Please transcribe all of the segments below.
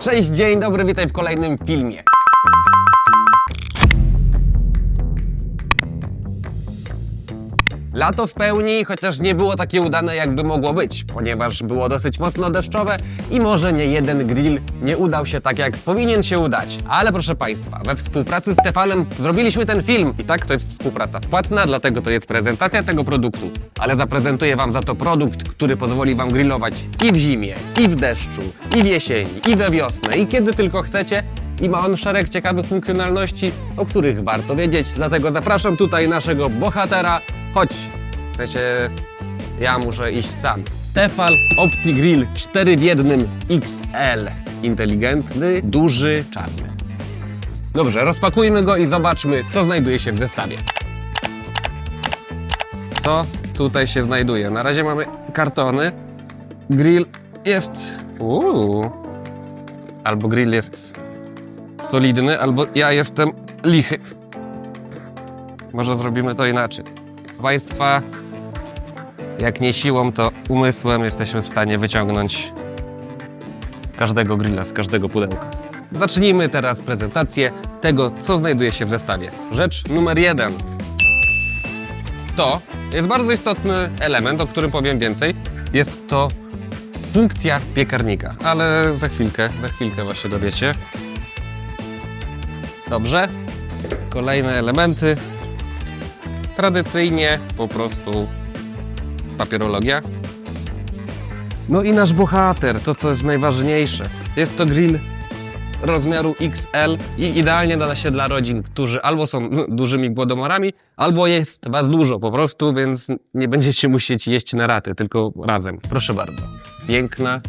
Cześć, dzień dobry, witaj w kolejnym filmie. Lato w pełni, chociaż nie było takie udane, jakby mogło być, ponieważ było dosyć mocno deszczowe i może nie jeden grill nie udał się tak, jak powinien się udać. Ale proszę Państwa, we współpracy z Stefanem zrobiliśmy ten film. I tak, to jest współpraca płatna, dlatego to jest prezentacja tego produktu. Ale zaprezentuję Wam za to produkt, który pozwoli Wam grillować i w zimie, i w deszczu, i w jesieni, i we wiosnę, i kiedy tylko chcecie. I ma on szereg ciekawych funkcjonalności, o których warto wiedzieć. Dlatego zapraszam tutaj naszego bohatera. Chodź, w sensie ja muszę iść sam. Tefal OptiGrill 4 w 1 XL. Inteligentny, duży, czarny. Dobrze, rozpakujmy go i zobaczmy, co znajduje się w zestawie. Co tutaj się znajduje? Na razie mamy kartony. Grill jest. Uuu. Albo grill jest solidny, albo ja jestem lichy. Może zrobimy to inaczej. Państwa, jak nie siłą, to umysłem jesteśmy w stanie wyciągnąć każdego grilla z każdego pudełka. Zacznijmy teraz prezentację tego, co znajduje się w zestawie. Rzecz numer jeden. To jest bardzo istotny element, o którym powiem więcej. Jest to funkcja piekarnika, ale za chwilkę, za chwilkę właśnie dowiecie. Dobrze. Kolejne elementy. Tradycyjnie po prostu papierologia. No i nasz bohater, to co jest najważniejsze. Jest to grill rozmiaru XL i idealnie nada się dla rodzin, którzy albo są dużymi głodomorami, albo jest was dużo po prostu, więc nie będziecie musieć jeść na raty, tylko razem. Proszę bardzo. Piękna,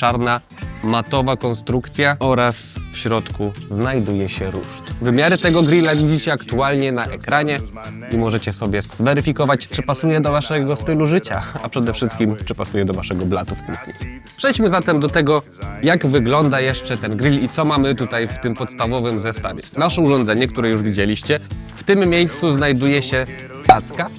czarna, matowa konstrukcja oraz w środku znajduje się ruszt. Wymiary tego grilla widzicie aktualnie na ekranie i możecie sobie zweryfikować, czy pasuje do waszego stylu życia, a przede wszystkim, czy pasuje do waszego blatu w kuchni. Przejdźmy zatem do tego, jak wygląda jeszcze ten grill i co mamy tutaj w tym podstawowym zestawie. Nasze urządzenie, które już widzieliście, w tym miejscu znajduje się tacka,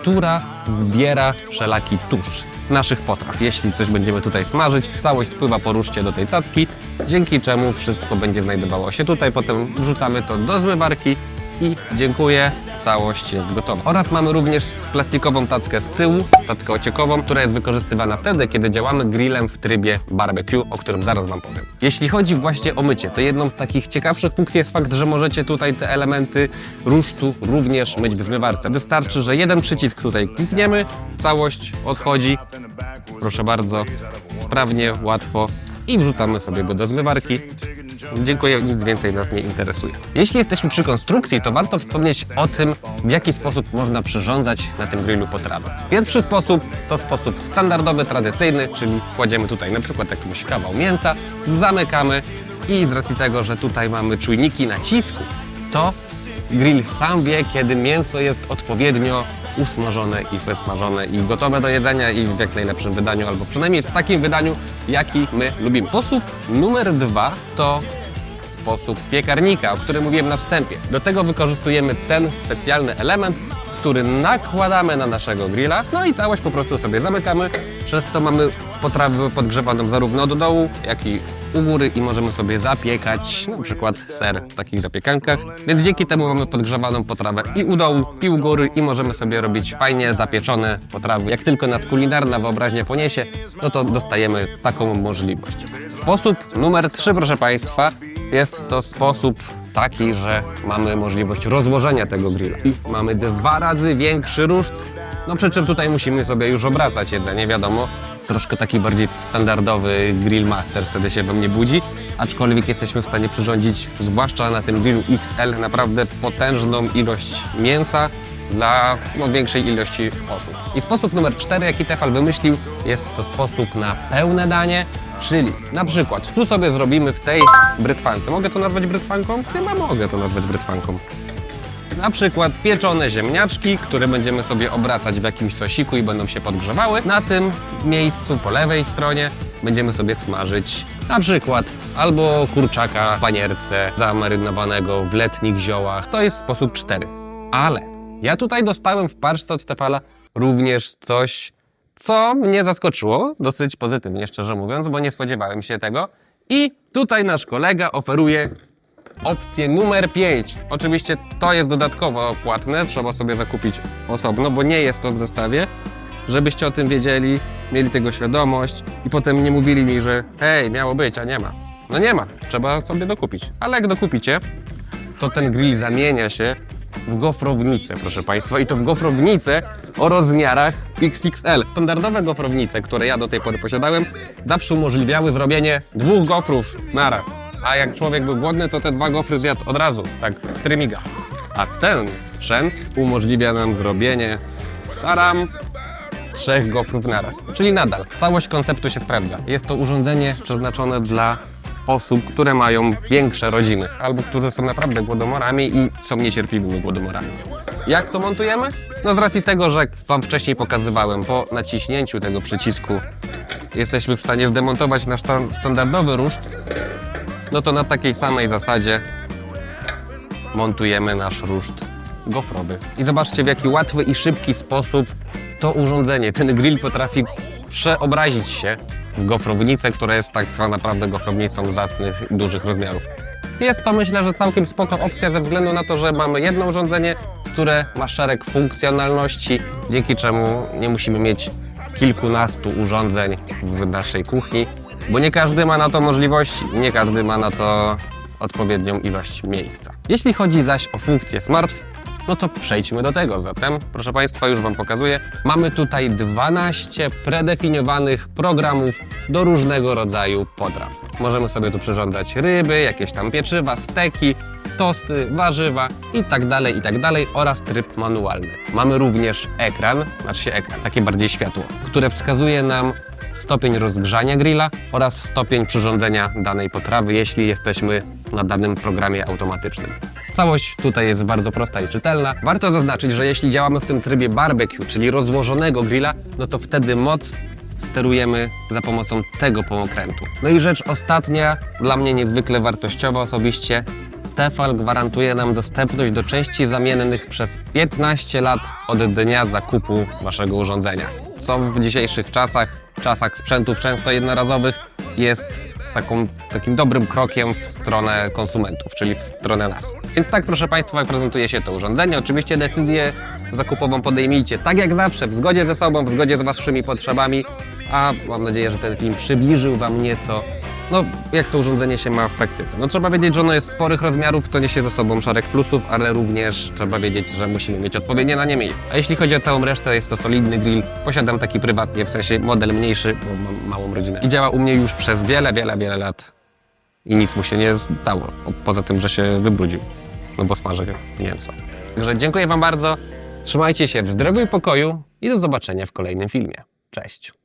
która zbiera wszelaki tusz naszych potraw. Jeśli coś będziemy tutaj smażyć, całość spływa po ruszcie do tej tacki, dzięki czemu wszystko będzie znajdowało się tutaj. Potem wrzucamy to do zmywarki i dziękuję, całość jest gotowa. Oraz mamy również plastikową tackę z tyłu, tackę ociekową, która jest wykorzystywana wtedy, kiedy działamy grillem w trybie barbecue, o którym zaraz Wam powiem. Jeśli chodzi właśnie o mycie, to jedną z takich ciekawszych funkcji jest fakt, że możecie tutaj te elementy rusztu również myć w zmywarce. Wystarczy, że jeden przycisk tutaj klikniemy, całość odchodzi, proszę bardzo, sprawnie, łatwo i wrzucamy sobie go do zmywarki. Dziękuję, nic więcej nas nie interesuje. Jeśli jesteśmy przy konstrukcji, to warto wspomnieć o tym, w jaki sposób można przyrządzać na tym grillu potrawę. Pierwszy sposób to sposób standardowy, tradycyjny, czyli kładziemy tutaj na przykład jakiś kawał mięsa, zamykamy i z racji tego, że tutaj mamy czujniki nacisku, to grill sam wie, kiedy mięso jest odpowiednio usmażone i wysmażone i gotowe do jedzenia i w jak najlepszym wydaniu, albo przynajmniej w takim wydaniu, jaki my lubimy. Sposób numer dwa to sposób piekarnika, o którym mówiłem na wstępie. Do tego wykorzystujemy ten specjalny element, który nakładamy na naszego grilla, no i całość po prostu sobie zamykamy, przez co mamy potrawę podgrzewaną zarówno do dołu, jak i u góry i możemy sobie zapiekać na przykład ser w takich zapiekankach. Więc dzięki temu mamy podgrzewaną potrawę i u dołu, i u góry i możemy sobie robić fajnie zapieczone potrawy. Jak tylko nas kulinarna wyobraźnia poniesie, no to dostajemy taką możliwość. Sposób numer 3, proszę Państwa, jest to sposób taki, że mamy możliwość rozłożenia tego grilla i mamy dwa razy większy ruszt. No przy czym tutaj musimy sobie już obracać jedzenie, wiadomo. Troszkę taki bardziej standardowy grill master wtedy się we mnie budzi, aczkolwiek jesteśmy w stanie przyrządzić, zwłaszcza na tym grillu XL, naprawdę potężną ilość mięsa dla no, większej ilości osób. I sposób numer 4, jaki Tefal wymyślił, jest to sposób na pełne danie, czyli na przykład tu sobie zrobimy w tej brytwance. Mogę to nazwać brytwanką? Chyba mogę to nazwać brytwanką. Na przykład pieczone ziemniaczki, które będziemy sobie obracać w jakimś sosiku i będą się podgrzewały. Na tym miejscu po lewej stronie będziemy sobie smażyć na przykład albo kurczaka w panierce zamarynowanego w letnich ziołach. To jest sposób 4. Ale ja tutaj dostałem w paczce od Stefala również coś, co mnie zaskoczyło dosyć pozytywnie, szczerze mówiąc, bo nie spodziewałem się tego. I tutaj nasz kolega oferuje opcję numer 5. Oczywiście to jest dodatkowo płatne, trzeba sobie zakupić osobno, bo nie jest to w zestawie. Żebyście o tym wiedzieli, mieli tego świadomość i potem nie mówili mi, że hej, miało być, a nie ma. No nie ma, trzeba sobie dokupić. Ale jak dokupicie, to ten grill zamienia się w gofrownicę, proszę Państwa, i to w gofrownicę o rozmiarach XXL. Standardowe gofrownice, które ja do tej pory posiadałem, zawsze umożliwiały zrobienie dwóch gofrów naraz. A jak człowiek był głodny, to te dwa gofry zjadł od razu, tak w trymiga. A ten sprzęt umożliwia nam zrobienie, taram, trzech gofrów naraz. Czyli nadal całość konceptu się sprawdza. Jest to urządzenie przeznaczone dla osób, które mają większe rodziny, albo którzy są naprawdę głodomorami i są niecierpliwymi głodomorami. Jak to montujemy? No z racji tego, że Wam wcześniej pokazywałem, po naciśnięciu tego przycisku jesteśmy w stanie zdemontować nasz stan- standardowy ruszt, no to na takiej samej zasadzie montujemy nasz ruszt gofrowy. I zobaczcie, w jaki łatwy i szybki sposób to urządzenie, ten grill potrafi przeobrazić się w gofrownicę, która jest tak naprawdę gofrownicą zacnych dużych rozmiarów. Jest to myślę, że całkiem spoko opcja ze względu na to, że mamy jedno urządzenie, które ma szereg funkcjonalności, dzięki czemu nie musimy mieć kilkunastu urządzeń w naszej kuchni, bo nie każdy ma na to możliwości, nie każdy ma na to odpowiednią ilość miejsca. Jeśli chodzi zaś o funkcję smartf, no to przejdźmy do tego. Zatem, proszę Państwa, już Wam pokazuję. Mamy tutaj 12 predefiniowanych programów do różnego rodzaju potraw. Możemy sobie tu przyrządzać ryby, jakieś tam pieczywa, steki, tosty, warzywa i tak dalej, i tak oraz tryb manualny. Mamy również ekran, znaczy ekran, takie bardziej światło, które wskazuje nam stopień rozgrzania grilla oraz stopień przyrządzenia danej potrawy, jeśli jesteśmy na danym programie automatycznym. Całość tutaj jest bardzo prosta i czytelna. Warto zaznaczyć, że jeśli działamy w tym trybie barbecue, czyli rozłożonego grilla, no to wtedy moc sterujemy za pomocą tego pokrętu. No i rzecz ostatnia, dla mnie niezwykle wartościowa osobiście, Tefal gwarantuje nam dostępność do części zamiennych przez 15 lat od dnia zakupu waszego urządzenia. Co w dzisiejszych czasach, czasach sprzętów często jednorazowych, jest taką, takim dobrym krokiem w stronę konsumentów, czyli w stronę nas. Więc tak, proszę Państwa, prezentuje się to urządzenie. Oczywiście decyzję zakupową podejmijcie tak jak zawsze, w zgodzie ze sobą, w zgodzie z Waszymi potrzebami, a mam nadzieję, że ten film przybliżył Wam nieco no, jak to urządzenie się ma w praktyce. No trzeba wiedzieć, że ono jest sporych rozmiarów, co niesie ze sobą szereg plusów, ale również trzeba wiedzieć, że musimy mieć odpowiednie na nie miejsce. A jeśli chodzi o całą resztę, jest to solidny grill. Posiadam taki prywatnie, w sensie model mniejszy, bo mam małą rodzinę. I działa u mnie już przez wiele, wiele, wiele lat. I nic mu się nie stało, poza tym, że się wybrudził. No bo smażę mięso. Także dziękuję Wam bardzo. Trzymajcie się w zdrowiu i pokoju i do zobaczenia w kolejnym filmie. Cześć.